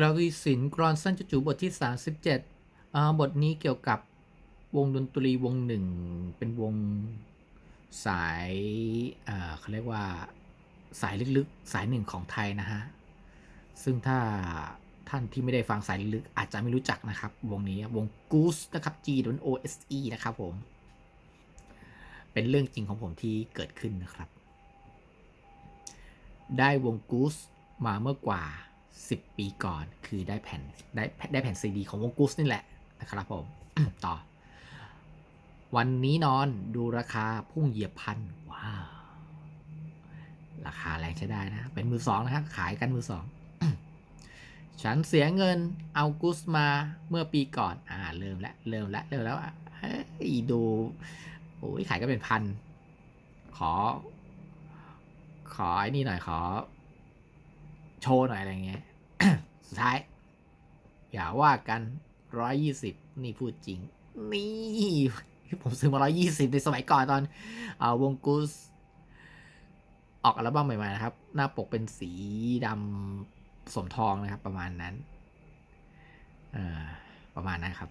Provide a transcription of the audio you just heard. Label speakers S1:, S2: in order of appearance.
S1: กราวิสินกรอนสั้นจุจูบทที่ 37 บทนี้เกี่ยวกับวงดนตรีวงหนึ่ง เป็นวงสายเขาเรียกว่าสายลึกๆ สายหนึ่งของไทยนะฮะ ซึ่งถ้าท่านที่ไม่ได้ฟังสายลึกอาจจะไม่รู้จักนะครับ วงนี้วง Goose นะครับ G O S E นะครับผม เป็นเรื่องจริงของผมที่เกิดขึ้นนะครับ ได้วง Goose มาเมื่อกว่า 10 ปีก่อนคือได้แผ่นได้ได้แผ่นซีดีของวง Goose นี่แหละนะครับผม ต่อ วันนี้นอนดูราคาพุ่งเหยียบพันว้าว ราคาแรงใช้ได้นะ เป็นมือสองนะครับขายกันมือสองฉันเสียเงินเอากุสมาเมื่อปีก่อน อ่า เริ่มแล้วเริ่มแล้วเริ่มแล้วอะเฮ้ยดูโอ้ยขายก็เป็นพัน ขอ ขอไอ้นี่หน่อยขอ โชว์หน่อยอะไรเงี้ย สุดท้าย อย่าว่ากันร้อยยี่สิบนี่พูดจริง นี่ผมซื้อมาร้อยยี่สิบในสมัยก่อนตอนอาวงกุสออกอัลบั้มใหม่ๆนะครับ หน้าปกเป็นสีดำสมทองนะครับ ประมาณนั้น ประมาณนั้นครับ